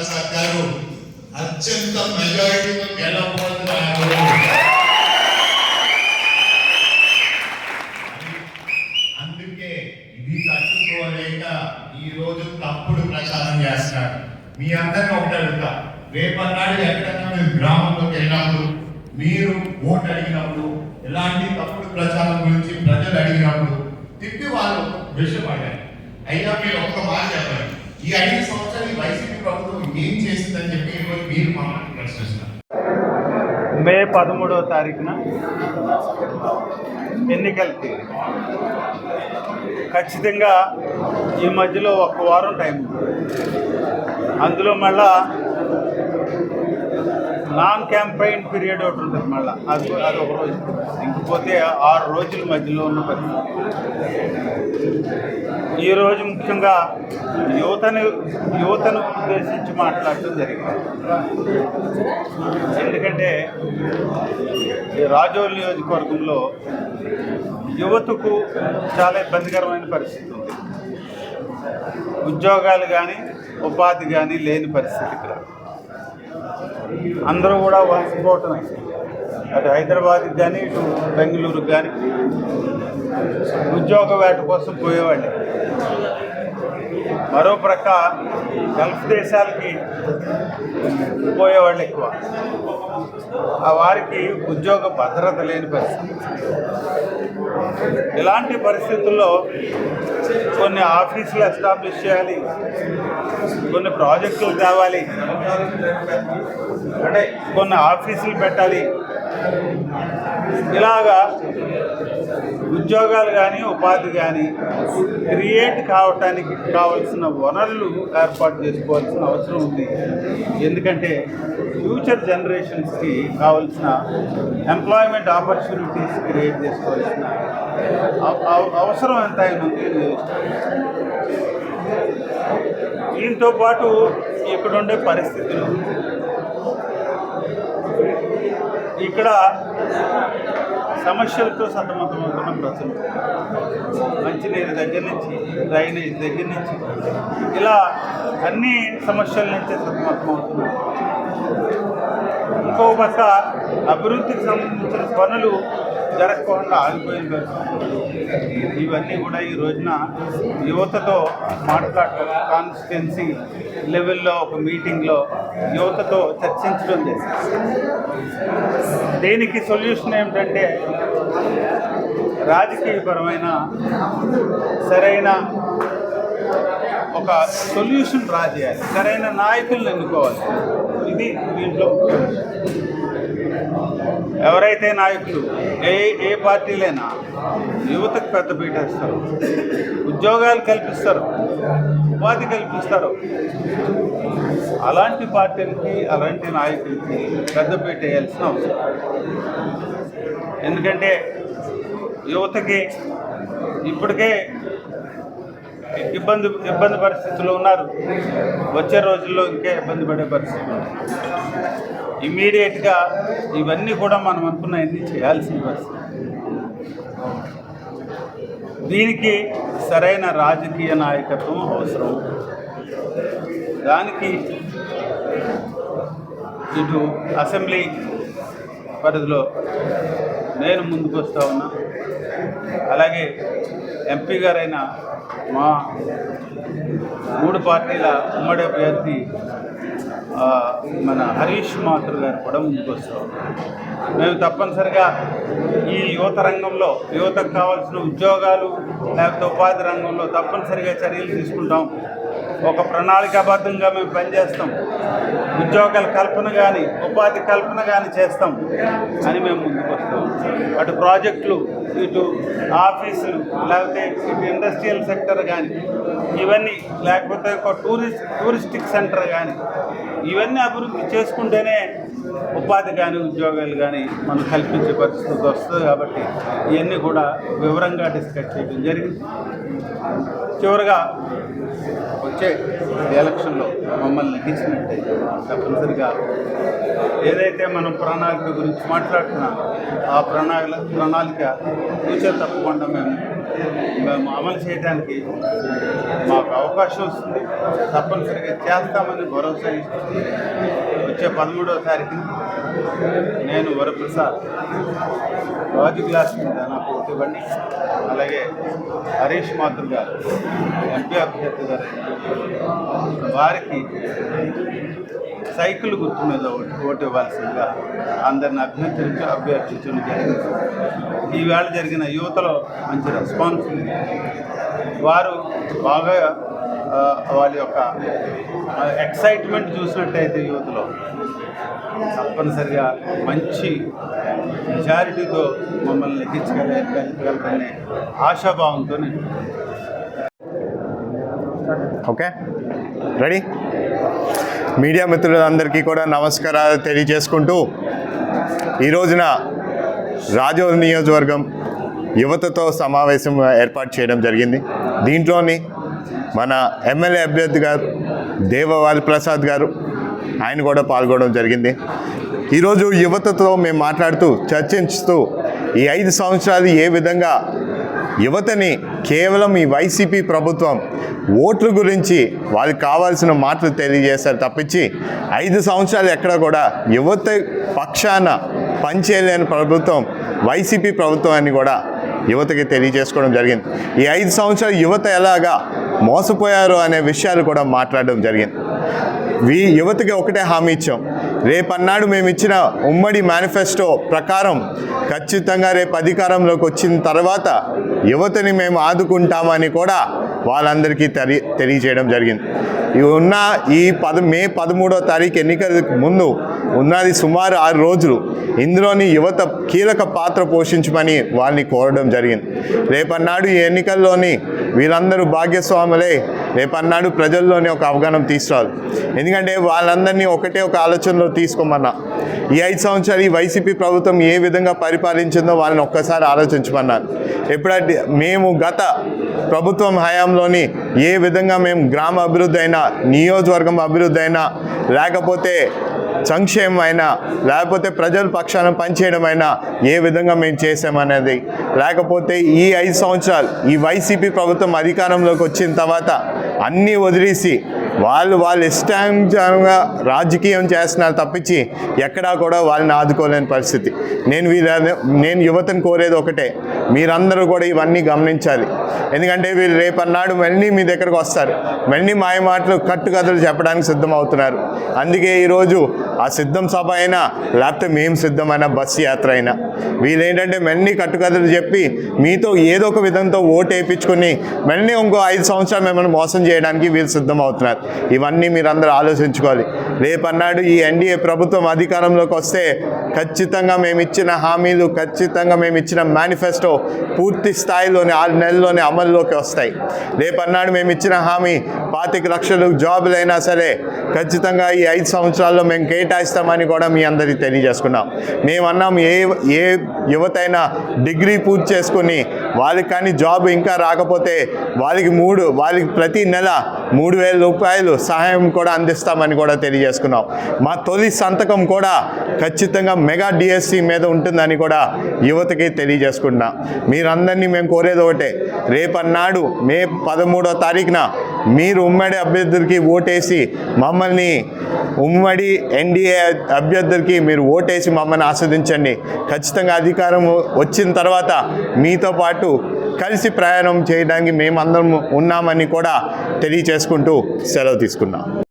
ప్రసాద్ గారు అత్యంత మెజారిటీతో గెలవబోతున్నారు. అందుకే ఇది తట్టుకోలేక ఈ రోజు తప్పుడు ప్రచారం చేస్తున్నారు. మీ అందరిని ఒకటి అడుగుతా. రేపన్నాడు ఎక్కడన్నా మీరు గ్రామంలోకి వెళ్ళినప్పుడు మీరు ఓటు అడిగినప్పుడు ఎలాంటి తప్పుడు ప్రచారం గురించి ప్రజలు అడిగినప్పుడు తిప్పి వాళ్ళు విషయపడ్డారు అయ్యా మీరు ఒక్క మాట చెప్పండి. ఈ ఐదు సంవత్సరాలు ఈ వైసీపీ ప్రభుత్వం ఏం చేసిందని చెప్పి ఈరోజు మీరు మమ్మల్ని ప్రశ్నిస్తారు మే పదమూడవ తారీఖున ఎన్నికలకి ఖచ్చితంగా ఈ మధ్యలో ఒక వారం టైం అందులో మళ్ళా నాన్ క్యాంపెయిన్ పీరియడ్ ఒకటి ఉంటుంది మళ్ళీ. అది అది ఒక రోజు. ఇంకపోతే ఆరు రోజుల మధ్యలో ఉన్న పరిస్థితి. ఈరోజు ముఖ్యంగా యువతను యువతను ఉద్దేశించి మాట్లాడటం జరిగింది. ఎందుకంటే ఈ రాజోల్ నియోజకవర్గంలో యువతకు చాలా ఇబ్బందికరమైన పరిస్థితి ఉంది. ఉద్యోగాలు కానీ ఉపాధి కానీ లేని పరిస్థితి ఇక్కడ. అందరూ కూడా వలసపోవటమే. అటు హైదరాబాద్కి కానీ ఇటు బెంగళూరుకి కానీ ఉద్యోగ వేట కోసం పోయేవాళ్ళు. మరో ప్రక్క గల్ఫ్ దేశాలకి పోయేవాళ్ళు ఎక్కువ. ఆ వారికి ఉద్యోగ భద్రత లేని పరిస్థితి. ఇలాంటి పరిస్థితుల్లో కొన్ని ఆఫీసులు ఎస్టాబ్లిష్ చేయాలి కొన్ని ప్రాజెక్టులు తేవాలి అంటే కొన్ని ఆఫీసులు పెట్టాలి. ఇలాగా ఉద్యోగాలు కానీ ఉపాధి కానీ క్రియేట్ కావటానికి కావలసిన వనరులు ఏర్పాటు చేసుకోవాల్సిన అవసరం ఉంది. ఎందుకంటే ఫ్యూచర్ జనరేషన్స్కి కావాల్సిన ఎంప్లాయ్మెంట్ ఆపర్చునిటీస్ క్రియేట్ చేసుకోవాల్సిన అవ- అవసరం ఎంత అయిన ఉంది దీంతో పాటు ఇక్కడ ఉండే పరిస్థితులు. ఇక్కడ సమస్యలతో సతమతమవుతున్న ప్రజలు. మంచినీరు దగ్గర నుంచి డ్రైనేజ్ దగ్గర నుంచి ఇలా అన్ని సమస్యల నుంచి సతమతమవుతున్నారు ఇంకో పక్క అభివృద్ధికి సంబంధించిన పనులు జరగకుండా ఆగిపోయింది. ఇవన్నీ కూడా ఈ రోజున యువతతో మాట్లాడటం కాన్స్టిట్యున్సీ లెవెల్లో ఒక మీటింగ్లో యువతతో చర్చించడం జరిగింది దీనికి సొల్యూషన్ ఏమిటంటే రాజకీయపరమైన సరైన ఒక సొల్యూషన్ డ్రా చేయాలి సరైన నాయకులను ఎన్నుకోవాలి. ఇది దీంట్లో ఎవరైతే నాయకులు ఏ ఏ పార్టీలైనా యువతకు పెద్ద పీటేస్తారు ఉద్యోగాలు కల్పిస్తారు. ఉపాధి కల్పిస్తారు. అలాంటి పార్టీలకి అలాంటి నాయకులకి పెద్దపీట వేయాల్సిన అవసరం. ఎందుకంటే యువతకి ఇప్పటికే ఇబ్బంది ఇబ్బంది పరిస్థితులు ఉన్నారు. వచ్చే రోజుల్లో ఇంకే ఇబ్బంది పడే పరిస్థితులు ఇమీడియట్గా ఇవన్నీ కూడా మనం అనుకున్నవన్నీ చేయాల్సిన పరిస్థితి దీనికి సరైన రాజకీయ నాయకత్వం అవసరం. దానికి ఇటు అసెంబ్లీ పరిధిలో నేను ముందుకు వస్తూ ఉన్నా. అలాగే ఎంపీ గారైన మా మూడు పార్టీల ఉమ్మడి అభ్యర్థి మన హరీష్ మాతృ గారు కూడా ముందుకు మేము తప్పనిసరిగా ఈ యువత రంగంలో యువతకు కావాల్సిన ఉద్యోగాలు లేకపోతే ఉపాధి రంగంలో తప్పనిసరిగా చర్యలు తీసుకుంటాం. ఒక ప్రణాళికాబద్ధంగా మేము పనిచేస్తాం. ఉద్యోగాల కల్పన కానీ ఉపాధి కల్పన కానీ చేస్తాం అని మేము ముందుకు వస్తాం. అటు ప్రాజెక్టులు ఇటు ఆఫీసులు లేకపోతే ఇటు ఇండస్ట్రియల్ సెక్టర్ కానీ ఇవన్నీ లేకపోతే ఒక టూరిస్ట్ టూరిస్టిక్ సెంటర్ కానీ ఇవన్నీ అభివృద్ధి చేసుకుంటేనే ఉపాధి కానీ ఉద్యోగాలు కానీ మనం కల్పించే పరిస్థితి వస్తుంది కాబట్టి ఇవన్నీ కూడా వివరంగా డిస్కస్ చేయడం జరిగింది. చివరిగా వచ్చే ఎలక్షన్లో మమ్మల్ని నెగ్గించినట్టయితే తప్పనిసరిగా ఏదైతే మనం ప్రణాళిక గురించి మాట్లాడుతున్నామో ఆ ప్రణాళిక ప్రణాళిక ఫ్యూచర్ తప్పకుండా మేము అమలు చేయడానికి మాకు అవకాశం వస్తుంది. తప్పనిసరిగా చేస్తామని భరోసా ఇస్తుంది. వచ్చే పదమూడవ తారీఖు నేను వరప్రసాద్. రాజు గ్లాస్ మీద నాకు ఇవ్వండి అలాగే హరీష్ మాతృ గారు ఎంపీ అభ్యర్థి గారు. వారికి సైకిల్ గుర్తు మీద ఓటు ఇవ్వాల్సిందిగా అందరిని అభ్యర్థించి అభ్యర్థించడం జరిగింది. ఈవేళ జరిగిన యువతలో మంచి రెస్పాన్స్ ఉంది. వారు బాగా వాళ్ళ యొక్క ఎక్సైట్మెంట్ చూసినట్టయితే యువతలో తప్పనిసరిగా మంచి మెజారిటీతో మమ్మల్ని లెక్కించగలగలగలనే ఆశాభావంతో నేను ఓకే? రెడీ మీడియా మిత్రులందరికీ కూడా నమస్కారాలు తెలియజేసుకుంటూ ఈ రోజున రాజోల్ నియోజకవర్గం యువతతో సమావేశం ఏర్పాటు చేయడం జరిగింది. దీంట్లోని మన ఎమ్మెల్యే అభ్యర్థి గారు దేవవాలి ప్రసాద్ గారు ఆయన కూడా పాల్గొనడం జరిగింది. ఈరోజు యువతతో మేము మాట్లాడుతూ చర్చించుతూ ఈ ఐదు సంవత్సరాలు ఏ విధంగా యువతని కేవలం ఈ వైసీపీ ప్రభుత్వం ఓట్ల గురించి వాళ్ళకి కావాల్సిన మాటలు తెలియజేశారు తప్పించి ఐదు సంవత్సరాలు ఎక్కడ కూడా యువత పక్షాన పనిచేయలేని ప్రభుత్వం వైసీపీ ప్రభుత్వం అని కూడా యువతకి తెలియజేసుకోవడం జరిగింది. ఈ ఐదు సంవత్సరాలు యువత ఎలాగా మోసపోయారు అనే విషయాలు కూడా మాట్లాడడం జరిగింది. వీ యువతకి ఒకటే హామీ ఇచ్చాం. రేపన్నాడు మేము ఇచ్చిన ఉమ్మడి మేనిఫెస్టో ప్రకారం ఖచ్చితంగా రేపు అధికారంలోకి వచ్చిన తర్వాత యువతని మేము ఆదుకుంటామని కూడా వాళ్ళందరికీ తెలి తెలియజేయడం జరిగింది. ఈ ఉన్న ఈ పద మే పదమూడో తారీఖు ఎన్నికలకు ముందు ఉన్నది సుమారు ఆరు రోజులు ఇందులోని యువత కీలక పాత్ర పోషించమని వాళ్ళని కోరడం జరిగింది. రేపన్నాడు ఈ ఎన్నికల్లోని వీళ్ళందరూ భాగ్యస్వాములే రేపన్నాడు ప్రజల్లోని ఒక అవగాహన తీసుకురావాలి. ఎందుకంటే వాళ్ళందరినీ ఒకటే ఒక ఆలోచనలో తీసుకోమన్నా. ఈ ఐదు సంవత్సరాలు ఈ వైసీపీ ప్రభుత్వం ఏ విధంగా పరిపాలించిందో వాళ్ళని ఒక్కసారి ఆలోచించమన్నారు. ఎప్పుడంటే మేము గత ప్రభుత్వం హయాంలోని ఏ విధంగా మేము గ్రామ అభివృద్ధి అయినా నియోజకవర్గం అభివృద్ధి అయినా లేకపోతే సంక్షేమమైనా లేకపోతే ప్రజల పక్షాన పనిచేయడం అయినా ఏ విధంగా మేము చేసామనేది లేకపోతే ఈ ఐదు సంవత్సరాలు ఈ వైసీపీ ప్రభుత్వం అధికారంలోకి వచ్చిన తర్వాత అన్నీ వదిలేసి వాళ్ళు వాళ్ళు ఇష్టానుసారంగా రాజకీయం చేస్తున్నారు తప్పించి ఎక్కడా కూడా వాళ్ళని ఆదుకోలేని పరిస్థితి. నేను వీళ్ళ నేను యువతను కోరేది ఒకటే. మీరందరూ కూడా ఇవన్నీ గమనించాలి. ఎందుకంటే వీళ్ళు రేపన్నాడు మళ్ళీ మీ దగ్గరకు వస్తారు. మళ్ళీ మాయ మాటలు కట్టుకథలు చెప్పడానికి సిద్ధమవుతున్నారు. అందుకే ఈరోజు ఆ సిద్ధం సభ అయినా లేకపోతే మేము సిద్ధమైన బస్సు యాత్ర అయినా. వీళ్ళేంటంటే మళ్ళీ కట్టుకథలు చెప్పి మీతో ఏదో ఒక విధంతో ఓటు వేయించుకొని మళ్ళీ ఇంకో ఐదు సంవత్సరాలు మిమ్మల్ని మోసం చేయడానికి వీళ్ళు సిద్ధమవుతున్నారు. ఇవన్నీ మీరందరూ ఆలోచించుకోవాలి. రేపన్నాడు ఈ ఎన్డీఏ ప్రభుత్వం అధికారంలోకి వస్తే ఖచ్చితంగా మేము ఇచ్చిన హామీలు ఖచ్చితంగా మేము ఇచ్చిన మేనిఫెస్టో పూర్తి స్థాయిలోనే ఆరు నెలల్లోనే అమల్లోకి వస్తాయి. రేపన్నాడు మేము ఇచ్చిన హామీ పాతిక లక్షలు జాబులు అయినా సరే ఖచ్చితంగా ఈ ఐదు సంవత్సరాల్లో మేము కేటాయిస్తామని కూడా మీ అందరికీ తెలియజేసుకున్నాం. మేమన్నాం ఏ ఏ యువతైన డిగ్రీ పూర్తి చేసుకుని వాళ్ళకి కానీ జాబ్ ఇంకా రాకపోతే వాళ్ళకి మూడు వాళ్ళకి ప్రతి నెల మూడు వేల రూపాయలు సహాయం కూడా అందిస్తామని కూడా తెలియజేసుకున్నాం. మా తొలి సంతకం కూడా ఖచ్చితంగా మెగా డిఎస్సి మీద ఉంటుందని కూడా యువతకి తెలియజేసుకుంటున్నాం. మీరందరినీ మేము కోరేది ఒకటే రేపన్నాడు మే పదమూడో తారీఖున మీరు ఉమ్మడి అభ్యర్థులకి ఓటేసి మమ్మల్ని ఉమ్మడి ఎన్డీఏ అభ్యర్థులకి మీరు ఓటేసి మమ్మల్ని ఆస్వాదించండి. ఖచ్చితంగా అధికారం వచ్చిన తర్వాత మీతో పాటు కలిసి ప్రయాణం చేయడానికి మేమందరం ఉన్నామని కూడా తెలియచేసుకుంటూ సెలవు తీసుకున్నాం.